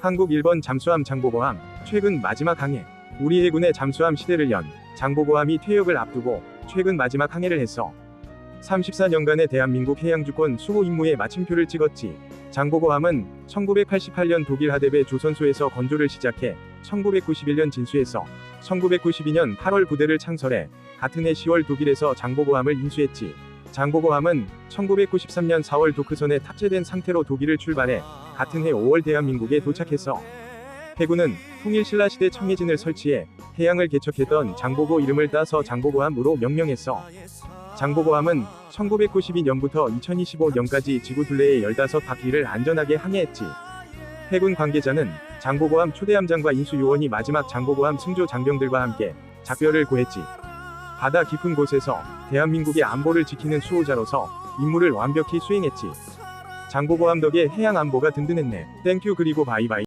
한국 일본 잠수함 장보고함 최근 마지막 항해 우리 해군의 잠수함 시대를 연 장보고함이 퇴역을 앞두고 최근 마지막 항해를 했어 34년간의 대한민국 해양주권 수호 임무에 마침표를 찍었지 장보고함은 1988년 독일 하대배 조선소에서 건조를 시작해 1991년 진수해서 1992년 8월 부대를 창설해 같은 해 10월 독일에서 장보고함을 인수했지. 장보고함은 1993년 4월 도크선에 탑재된 상태로 독일을 출발해 같은 해 5월 대한민국에 도착했어. 해군은 통일신라시대 청해진을 설치해 해양을 개척했던 장보고 이름을 따서 장보고함으로 명명했어. 장보고함은 1992년부터 2025년까지 지구 둘레의 15바퀴를 안전하게 항해했지. 해군 관계자는 장보고함 초대함장과 인수요원이 마지막 장보고함 승조 장병들과 함께 작별을 고했지. 바다 깊은 곳에서 대한민국의 안보를 지키는 수호자로서 임무를 완벽히 수행했지. 장보고함 덕에 해양 안보가 든든했네. 땡큐 그리고 바이바이.